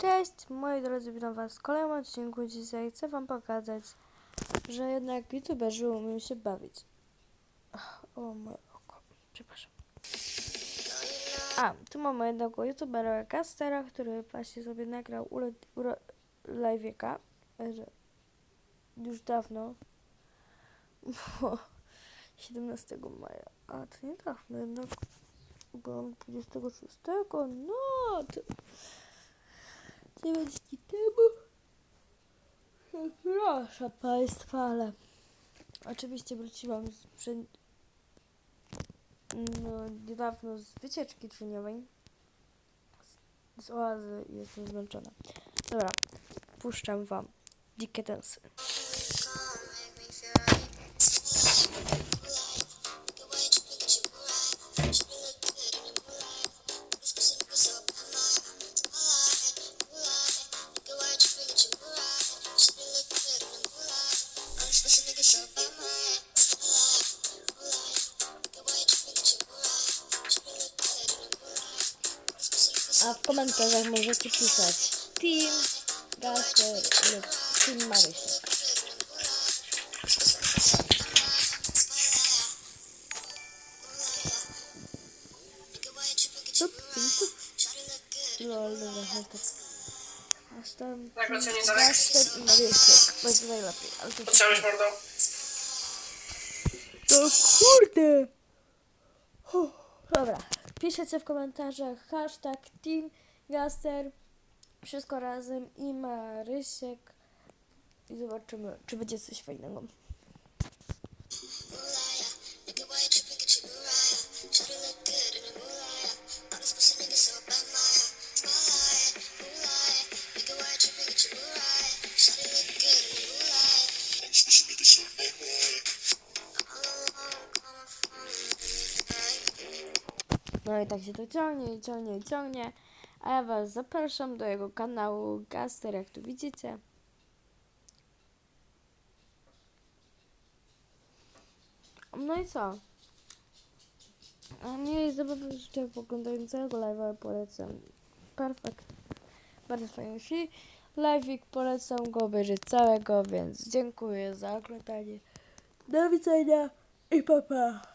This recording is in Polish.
Cześć, moi drodzy, witam was w kolejnym odcinku. Dzisiaj chcę wam pokazać, że jednak youtuberzy umieją się bawić. O, moje oko. Przepraszam. A, tu mamy jednego youtubera Castera, który właśnie sobie nagrał live'ika, już dawno, bo 17 maja, a to niedawno jednak, byłam 26, no to 9 dni temu. Proszę Państwa, ale oczywiście wróciłam z przed... no, niedawno z wycieczki tleniowej. Z, z oazy jestem zmęczona. Dobra, puszczam Wam dzikie densy. A w komentarzach możecie pisać Team Gaster lub Team tup. Lol, dobra, hashtag. Hashtag Tak, ocenię Darek. I Marysiek. Będzie najlepiej, ale to Chciałeś mordo? To kurde! Huh. Dobra, piszecie w komentarzach hashtag Team Gaster, wszystko razem i Marysiek i zobaczymy, czy będzie coś fajnego. No i tak się to ciągnie i ciągnie i ciągnie. A ja Was zapraszam do jego kanału Gaster, jak tu widzicie. No i co? A mnie zabawy życzę oglądającego live'a polecam. Perfekt. Bardzo fajny film. Live'ik polecam go obejrzeć całego, więc dziękuję za oglądanie. Do widzenia i pa pa.